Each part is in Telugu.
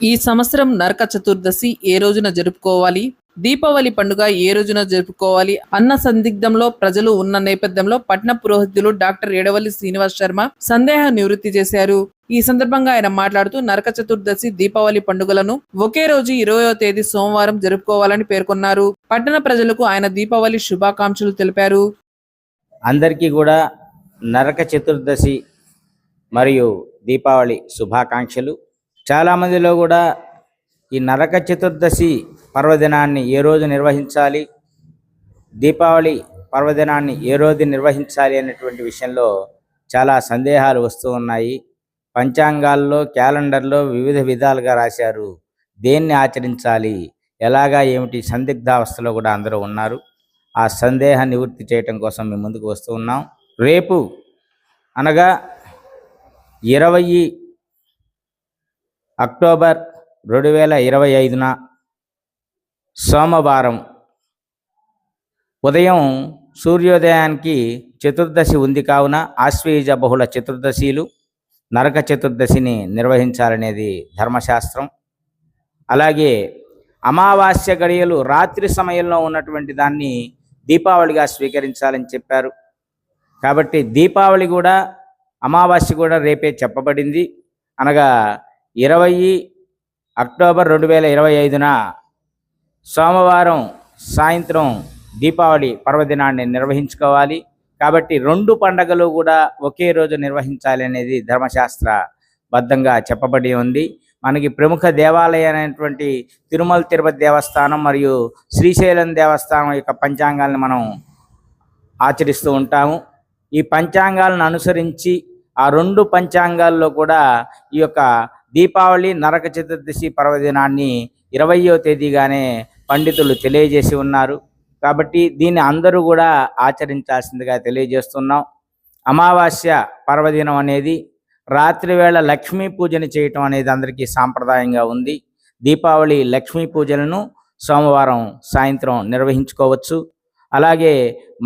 ఈ సంవత్సరం నరక చతుర్దశి ఏ రోజున జరుపుకోవాలి? దీపావళి పండుగ ఏ రోజున జరుపుకోవాలి? అన్న సందిగ్ధంలో ప్రజలు ఉన్న నేపథ్యంలో పట్న పురోహితులు డాక్టర్ ఎడవల్లి శ్రీనివాస్ శర్మ సందేహ నివృత్తి చేశారు. ఈ సందర్భంగా ఆయన మాట్లాడుతూ నరక చతుర్దశి దీపావళి పండుగలను ఒకే రోజు ఇరవయో తేదీ సోమవారం జరుపుకోవాలని పేర్కొన్నారు. పట్టణ ప్రజలకు ఆయన దీపావళి శుభాకాంక్షలు తెలిపారు. అందరికీ కూడా నరక చతుర్దశి మరియు దీపావళి శుభాకాంక్షలు. చాలామందిలో కూడా ఈ నరక చతుర్దశి పర్వదినాన్ని ఏ రోజు నిర్వహించాలి? దీపావళి పర్వదినాన్ని ఏ రోజు నిర్వహించాలి అనేటువంటి విషయంలో చాలా సందేహాలు వస్తూ ఉన్నాయి. పంచాంగాల్లో క్యాలెండర్లో వివిధ విధాలుగా రాశారు. దేన్ని ఆచరించాలి? ఎలాగా? ఏమిటి? సందిగ్ధావస్థలో కూడా అందరూ ఉన్నారు. ఆ సందేహ నివృత్తి చేయటం కోసం మేము ముందుకు వస్తూ ఉన్నాం. రేపు అనగా ఇరవై అక్టోబర్ రెండు వేల ఇరవై ఐదున సోమవారం ఉదయం సూర్యోదయానికి చతుర్దశి ఉంది కావున ఆశ్వయుజ బహుళ చతుర్దశిలు నరక చతుర్దశిని నిర్వహించాలనేది ధర్మశాస్త్రం. అలాగే అమావాస్య గడియలు రాత్రి సమయంలో ఉన్నటువంటి దాన్ని దీపావళిగా స్వీకరించాలని చెప్పారు. కాబట్టి దీపావళి కూడా అమావాస్య కూడా రేపే చెప్పబడింది. అనగా ఇరవై అక్టోబర్ రెండు వేల ఇరవై ఐదున సోమవారం సాయంత్రం దీపావళి పర్వదినాన్ని నిర్వహించుకోవాలి. కాబట్టి రెండు పండగలు కూడా ఒకే రోజు నిర్వహించాలి అనేది ధర్మశాస్త్ర బద్ధంగా చెప్పబడి ఉంది. మనకి ప్రముఖ దేవాలయమైనటువంటి తిరుమల తిరుపతి దేవస్థానం మరియు శ్రీశైలం దేవస్థానం యొక్క పంచాంగాలను మనం ఆచరిస్తూ ఉంటాము. ఈ పంచాంగాలను అనుసరించి ఆ రెండు పంచాంగాల్లో కూడా ఈ యొక్క దీపావళి నరక చతుర్దశి పర్వదినాన్ని ఇరవయో తేదీగానే పండితులు తెలియజేసి ఉన్నారు. కాబట్టి దీన్ని అందరూ కూడా ఆచరించాల్సిందిగా తెలియజేస్తున్నాం. అమావాస్య పర్వదినం అనేది రాత్రి వేళ లక్ష్మీ పూజను చేయటం అనేది అందరికీ సాంప్రదాయంగా ఉంది. దీపావళి లక్ష్మీ పూజలను సోమవారం సాయంత్రం నిర్వహించుకోవచ్చు. అలాగే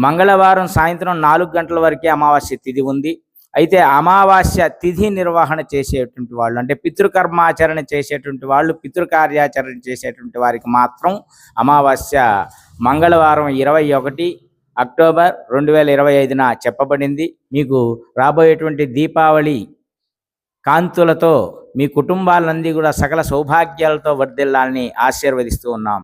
మంగళవారం సాయంత్రం నాలుగు గంటల వరకే అమావాస్య తిథి ఉంది. అయితే అమావాస్య తిథి నిర్వహణ చేసేటువంటి వాళ్ళు అంటే పితృకర్మాచరణ చేసేటువంటి వాళ్ళు పితృకార్యాచరణ చేసేటువంటి వారికి మాత్రం అమావాస్య మంగళవారం ఇరవై ఒకటి అక్టోబర్ రెండు వేల ఇరవై ఐదున చెప్పబడింది. మీకు రాబోయేటువంటి దీపావళి కాంతులతో మీ కుటుంబాలన్నీ కూడా సకల సౌభాగ్యాలతో వర్ధిల్లాలని ఆశీర్వదిస్తూ ఉన్నాం.